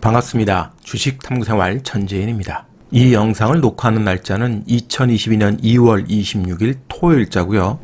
반갑습니다. 주식 탐구생활 전재인입니다. 이 영상을 녹화하는 날짜는 2022년 2월 26일 토요일자고요.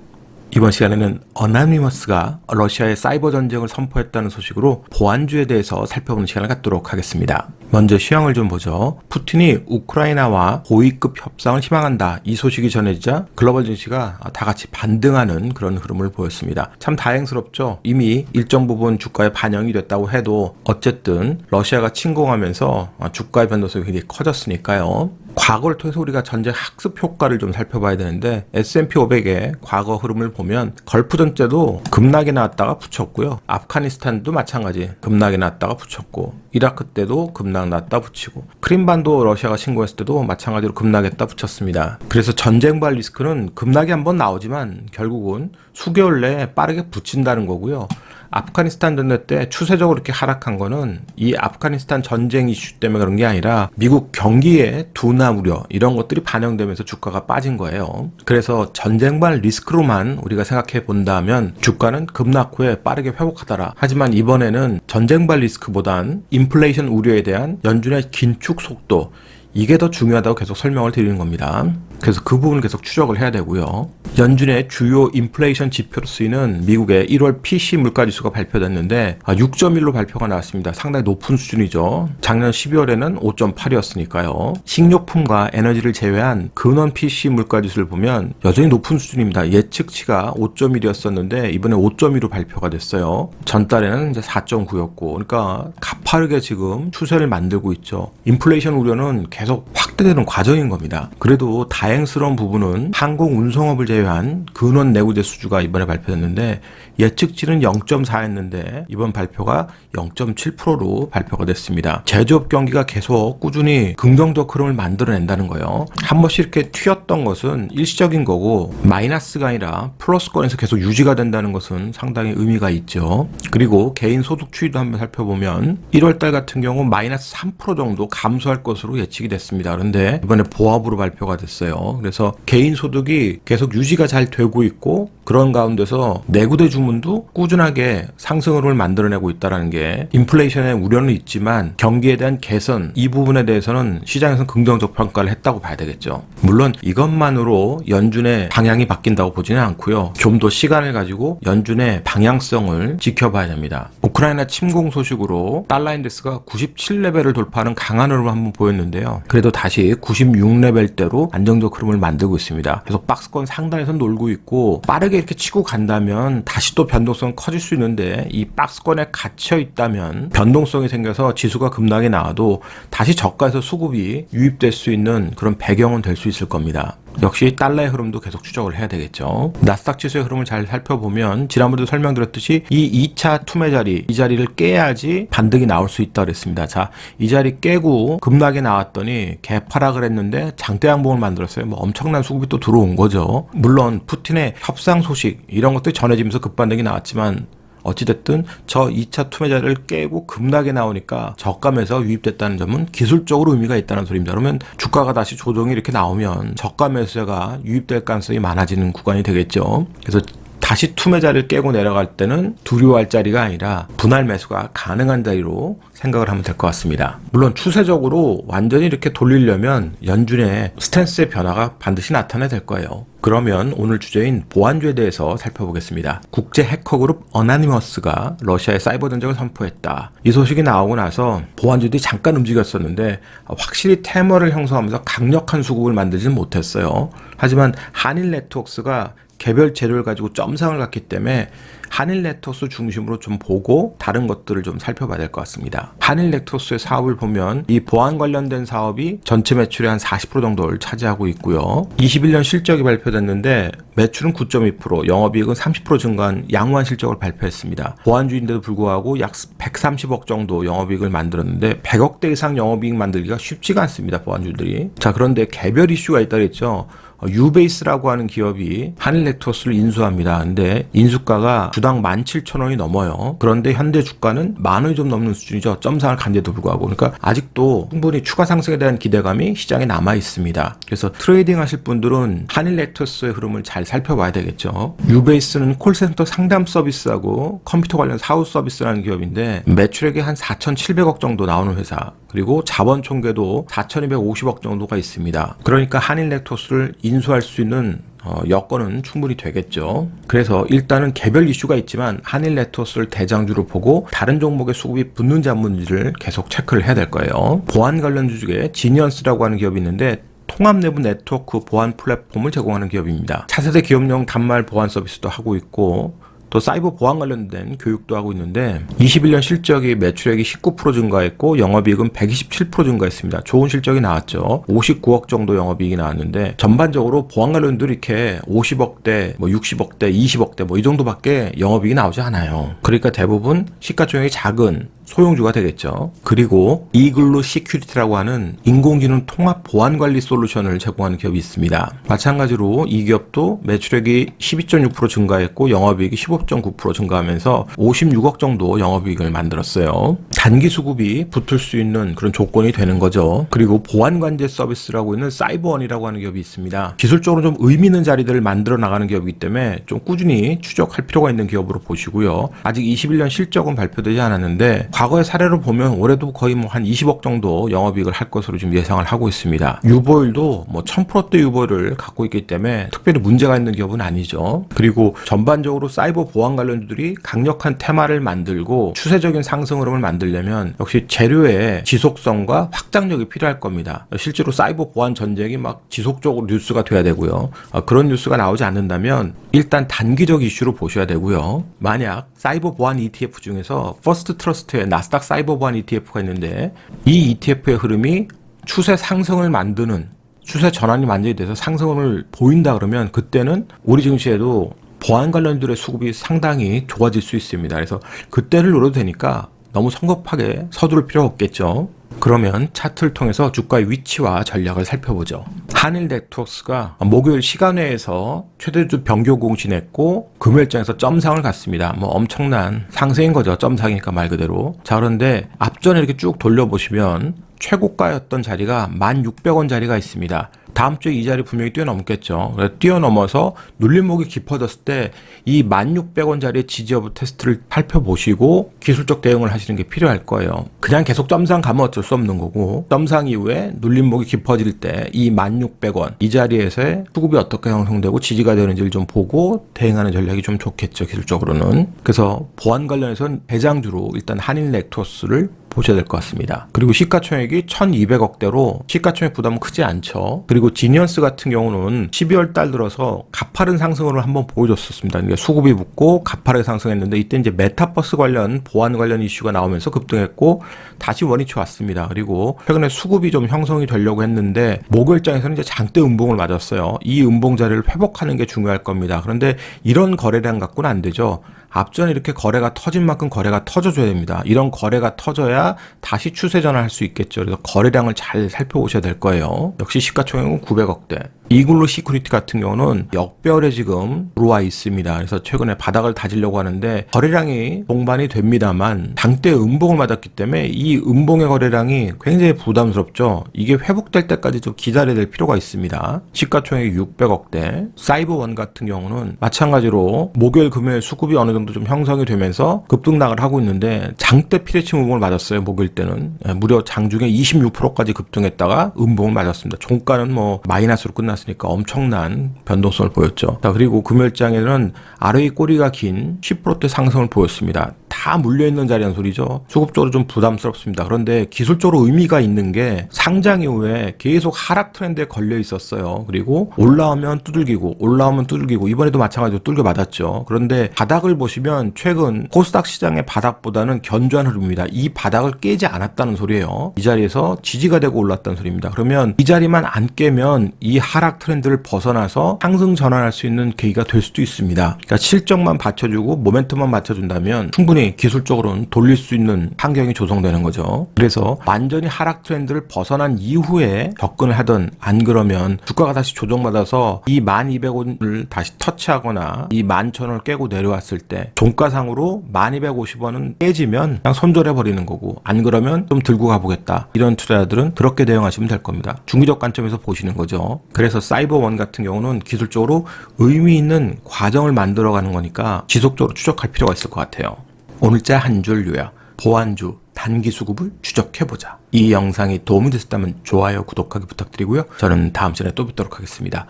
이번 시간에는 어나니머스가 러시아의 사이버 전쟁을 선포했다는 소식으로 보안주에 대해서 살펴보는 시간을 갖도록 하겠습니다. 먼저 시황을 좀 보죠. 푸틴이 우크라이나와 고위급 협상을 희망한다. 이 소식이 전해지자 글로벌 증시가 다 같이 반등하는 그런 흐름을 보였습니다. 참 다행스럽죠. 이미 일정 부분 주가에 반영이 됐다고 해도 어쨌든 러시아가 침공하면서 주가의 변동성이 굉장히 커졌으니까요. 과거를 통해서 우리가 전쟁 학습 효과를 좀 살펴봐야 되는데 S&P 500의 과거 흐름을 보면 걸프전 때도 급락이 나왔다가 붙였고요. 아프가니스탄도 마찬가지 급락이 나왔다가 붙였고 이라크 때도 급락 났다 붙이고 크림반도 러시아가 신고했을 때도 마찬가지로 급락했다 붙였습니다. 그래서 전쟁발 리스크는 급락이 한번 나오지만 결국은 수개월 내에 빠르게 붙인다는 거고요. 아프가니스탄 전쟁 때 추세적으로 이렇게 하락한 거는 이 아프가니스탄 전쟁 이슈 때문에 그런 게 아니라 미국 경기의 둔화 우려 이런 것들이 반영되면서 주가가 빠진 거예요. 그래서 전쟁발 리스크로만 우리가 생각해 본다면 주가는 급락 후에 빠르게 회복하더라. 하지만 이번에는 전쟁발 리스크보단 인플레이션 우려에 대한 연준의 긴축 속도 이게 더 중요하다고 계속 설명을 드리는 겁니다. 그래서 그 부분을 계속 추적을 해야 되고요. 연준의 주요 인플레이션 지표로 쓰이는 미국의 1월 PC 물가 지수가 발표됐는데 6.1로 아, 발표가 나왔습니다. 상당히 높은 수준이죠. 작년 12월에는 5.8이었으니까요. 식료품과 에너지를 제외한 근원 PC 물가 지수를 보면 여전히 높은 수준입니다. 예측치가 5.1이었었는데 이번에 5.2로 발표가 됐어요. 전달에는 이제 4.9였고 그러니까 가파르게 지금 추세를 만들고 있죠. 인플레이션 우려는 계속 확대되는 과정인 겁니다. 그래도 다행 스러운 부분은 항공 운송업을 제외한 근원 내구재 수주가 이번에 발표됐는데 예측치는 0.4였는데 이번 발표가 0.7%로 발표가 됐습니다. 제조업 경기가 계속 꾸준히 긍정적 흐름을 만들어낸다는 거예요. 한 번씩 이렇게 튀었던 것은 일시적인 거고 마이너스가 아니라 플러스권에서 계속 유지가 된다는 것은 상당히 의미가 있죠. 그리고 개인 소득 추이도 한번 살펴보면 1월 달 같은 경우 마이너스 3% 정도 감소할 것으로 예측이 됐습니다. 그런데 이번에 보합으로 발표가 됐어요. 그래서 개인 소득이 계속 유지가 잘 되고 있고 그런 가운데서 내구대 주문도 꾸준하게 상승을 만들어내고 있다는 게 인플레이션의 우려는 있지만 경기에 대한 개선 이 부분에 대해서는 시장에서 긍정적 평가를 했다고 봐야 되겠죠. 물론 이것만으로 연준의 방향이 바뀐다고 보지는 않고요. 좀 더 시간을 가지고 연준의 방향성을 지켜봐야 됩니다. 우크라이나 침공 소식으로 달러 인덱스가 97레벨을 돌파하는 강한 흐름을 한번 보였는데요. 그래도 다시 96레벨대로 안정적 흐름을 만들고 있습니다. 그래서 박스권 상단에서 놀고 있고 빠르게 이렇게 치고 간다면 다시 또 변동성 커질 수 있는데 이 박스권에 갇혀 있다면 변동성이 생겨서 지수가 급락이 나와도 다시 저가에서 수급이 유입될 수 있는 그런 배경은 될 수 있을 겁니다. 역시 달러의 흐름도 계속 추적을 해야 되겠죠. 나스닥 지수의 흐름을 잘 살펴보면 지난번에도 설명드렸듯이 이 2차 투매 자리 이 자리를 깨야지 반등이 나올 수 있다 그랬습니다. 자, 이 자리 깨고 급락이 나왔더니 개파락을 했는데 장대 양봉을 만들었어요. 뭐 엄청난 수급이 또 들어온 거죠. 물론 푸틴의 협상 소식 이런 것들이 전해지면서 급반등이 나왔지만 어찌됐든 저 2차 투매자를 깨고 급락이 나오니까 저감에서 유입됐다는 점은 기술적으로 의미가 있다는 소리입니다. 그러면 주가가 다시 조정이 이렇게 나오면 저가 매수자가 유입될 가능성이 많아지는 구간이 되겠죠. 그래서 다시 투매자를 깨고 내려갈 때는 두려워할 자리가 아니라 분할 매수가 가능한 자리로 생각을 하면 될 것 같습니다. 물론 추세적으로 완전히 이렇게 돌리려면 연준의 스탠스의 변화가 반드시 나타나야 될 거예요. 그러면 오늘 주제인 보안주에 대해서 살펴보겠습니다. 국제 해커그룹 어나니머스가 러시아의 사이버 전쟁을 선포했다. 이 소식이 나오고 나서 보안주들이 잠깐 움직였었는데 확실히 테머를 형성하면서 강력한 수급을 만들지는 못했어요. 하지만 한일 네트워크가 개별 재료를 가지고 점상을 갖기 때문에 한일 네트워스 중심으로 좀 보고 다른 것들을 좀 살펴봐야 될 것 같습니다. 한일 네트워스의 사업을 보면 이 보안 관련된 사업이 전체 매출의 한 40% 정도를 차지하고 있고요. 21년 실적이 발표됐는데 매출은 9.2%, 영업이익은 30% 증가한 양호한 실적을 발표했습니다. 보안주인데도 불구하고 약 130억 정도 영업이익을 만들었는데 100억대 이상 영업이익 만들기가 쉽지가 않습니다. 보안주들이. 자 그런데 개별 이슈가 있다 그랬죠. 어, 유베이스라고 하는 기업이 한일렉토스를 인수합니다. 근데 인수가가 주당 17,000원이 넘어요. 그런데 현대 주가는 만 원이 좀 넘는 수준이죠. 점상을 간데도 불구하고. 그러니까 아직도 충분히 추가 상승에 대한 기대감이 시장에 남아 있습니다. 그래서 트레이딩 하실 분들은 한일렉토스의 흐름을 잘 살펴봐야 되겠죠. 유베이스는 콜센터 상담 서비스하고 컴퓨터 관련 사후 서비스라는 기업인데 매출액이 한 4,700억 정도 나오는 회사. 그리고 자본 총계도 4,250억 정도가 있습니다. 그러니까 한일렉토스를 인 수할 수 있는 어, 여건은 충분히 되겠죠. 그래서 일단은 개별 이슈가 있지만 한일 네트워스를 대장주로 보고 다른 종목의 수급이 붙는지 안 붙는지를 계속 체크를 해야 될 거예요. 보안 관련주 중에 지니언스라고 하는 기업이 있는데 통합 내부 네트워크 보안 플랫폼을 제공하는 기업입니다. 차세대 기업용 단말 보안 서비스도 하고 있고 또 사이버 보안 관련된 교육도 하고 있는데 21년 실적이 매출액이 19% 증가했고 영업이익은 127% 증가했습니다. 좋은 실적이 나왔죠. 59억 정도 영업이익이 나왔는데 전반적으로 보안 관련들이 이렇게 50억대, 뭐 60억대, 20억대 뭐 이 정도밖에 영업이익이 나오지 않아요. 그러니까 대부분 시가총액이 작은 소형주가 되겠죠. 그리고 이글루 시큐리티라고 하는 인공지능 통합 보안 관리 솔루션을 제공하는 기업이 있습니다. 마찬가지로 이 기업도 매출액이 12.6% 증가했고 영업이익이 15.9% 증가하면서 56억 정도 영업이익을 만들었어요. 단기 수급이 붙을 수 있는 그런 조건이 되는 거죠. 그리고 보안 관제 서비스라고 있는 사이버원이라고 하는 기업이 있습니다. 기술적으로 좀 의미 있는 자리들을 만들어 나가는 기업이기 때문에 좀 꾸준히 추적할 필요가 있는 기업으로 보시고요. 아직 21년 실적은 발표되지 않았는데 과거의 사례로 보면 올해도 거의 뭐 한 20억 정도 영업이익을 할 것으로 지금 예상을 하고 있습니다. 유보율도 뭐 1000%대 유보율을 갖고 있기 때문에 특별히 문제가 있는 기업은 아니죠. 그리고 전반적으로 사이버 보안 관련주들이 강력한 테마를 만들고 추세적인 상승 흐름을 만들려면 역시 재료의 지속성과 확장력이 필요할 겁니다. 실제로 사이버 보안 전쟁이 막 지속적으로 뉴스가 돼야 되고요. 아, 그런 뉴스가 나오지 않는다면 일단 단기적 이슈로 보셔야 되고요. 만약 사이버 보안 ETF 중에서 퍼스트 트러스트의 나스닥 사이버 보안 ETF가 있는데 이 ETF의 흐름이 추세 상승을 만드는 추세 전환이 완전히 돼서 상승을 보인다 그러면 그때는 우리 증시에도 보안 관련들의 수급이 상당히 좋아질 수 있습니다. 그래서 그때를 노려도 되니까 너무 성급하게 서두를 필요 없겠죠. 그러면 차트를 통해서 주가의 위치와 전략을 살펴보죠. 한일 네트워크가 목요일 시간외에서 최대주 변교 공신했고 금요일장에서 점상을 갔습니다. 뭐 엄청난 상승인 거죠. 점상이니까 말 그대로. 자 그런데 앞전에 이렇게 쭉 돌려보시면 최고가였던 자리가 1,600원 자리가 있습니다. 다음 주에 이 자리 분명히 뛰어넘겠죠. 뛰어넘어서 눌림목이 깊어졌을 때 이 1,600원 자리의 지지 여부 테스트를 살펴보시고 기술적 대응을 하시는 게 필요할 거예요. 그냥 계속 점상 가면 어쩔 수 없는 거고 점상 이후에 눌림목이 깊어질 때 이 1,600원 이 자리에서의 수급이 어떻게 형성되고 지지가 되는지를 좀 보고 대응하는 전략이 좀 좋겠죠. 기술적으로는. 그래서 보안 관련해서는 대장주로 일단 한일 렉토스를 보셔야 될 것 같습니다. 그리고 시가총액이 1200억대로 시가총액 부담은 크지 않죠. 그리고 지니언스 같은 경우는 12월 달 들어서 가파른 상승을 한번 보여줬었습니다. 그러니까 수급이 붙고 가파르게 상승했는데 이때 이제 메타버스 관련 보안 관련 이슈가 나오면서 급등했고 다시 원위치 왔습니다. 그리고 최근에 수급이 좀 형성이 되려고 했는데 목요일장에서는 이제 장대 음봉을 맞았어요. 이 음봉 자리를 회복하는 게 중요할 겁니다. 그런데 이런 거래량 갖고는 안 되죠. 앞전에 이렇게 거래가 터진 만큼 거래가 터져줘야 됩니다. 이런 거래가 터져야 다시 추세 전환할 수 있겠죠. 그래서 거래량을 잘 살펴보셔야 될 거예요. 역시 시가총액은 900억대. 이글루 시큐리티 같은 경우는 역별에 지금 들어와 있습니다. 그래서 최근에 바닥을 다지려고 하는데 거래량이 동반이 됩니다만 당대 음봉을 맞았기 때문에 이 음봉의 거래량이 굉장히 부담스럽죠. 이게 회복될 때까지 좀 기다려야 될 필요가 있습니다. 시가총액이 600억대. 사이버원 같은 경우는 마찬가지로 목요일 금요일 수급이 어느 정도 좀 형성이 되면서 급등락을 하고 있는데 장대 피레침 음봉을 맞았어요. 목요일 때는 예, 무려 장중에 26%까지 급등했다가 음봉을 맞았습니다. 종가는 뭐 마이너스로 끝났 으니까 엄청난 변동성을 보였죠. 자, 그리고 금요일장에는 RA 꼬리가 긴 10%대 상승을 보였습니다. 다 물려있는 자리란 소리죠. 수급적으로 좀 부담스럽습니다. 그런데 기술적으로 의미가 있는 게 상장 이후에 계속 하락 트렌드에 걸려 있었어요. 그리고 올라오면 두들기고 올라오면 두들기고 이번에도 마찬가지로 뚫겨 맞았죠. 그런데 바닥을 보시면 최근 코스닥 시장의 바닥보다는 견조한 흐름입니다. 이 바닥을 깨지 않았다는 소리예요. 이 자리에서 지지가 되고 올랐다는 소리입니다. 그러면 이 자리만 안 깨면 이 하락 트렌드를 벗어나서 상승 전환할 수 있는 계기가 될 수도 있습니다. 그러니까 실적만 받쳐주고 모멘텀만 맞춰준다면 충분히 기술적으로는 돌릴 수 있는 환경이 조성되는 거죠. 그래서 완전히 하락 트렌드를 벗어난 이후에 접근을 하든 안 그러면 주가가 다시 조정받아서 이 1200원을 다시 터치하거나 이 11,000원을 깨고 내려왔을 때 종가상으로 1250원은 깨지면 그냥 손절해 버리는 거고 안 그러면 좀 들고 가보겠다. 이런 투자자들은 그렇게 대응하시면 될 겁니다. 중기적 관점에서 보시는 거죠. 그래서 사이버원 같은 경우는 기술적으로 의미 있는 과정을 만들어가는 거니까 지속적으로 추적할 필요가 있을 것 같아요. 오늘자 한 줄 요약. 보안주 단기 수급을 추적해보자. 이 영상이 도움이 됐다면 좋아요, 구독하기 부탁드리고요. 저는 다음 시간에 또 뵙도록 하겠습니다.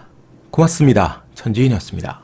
고맙습니다. 천지인이었습니다.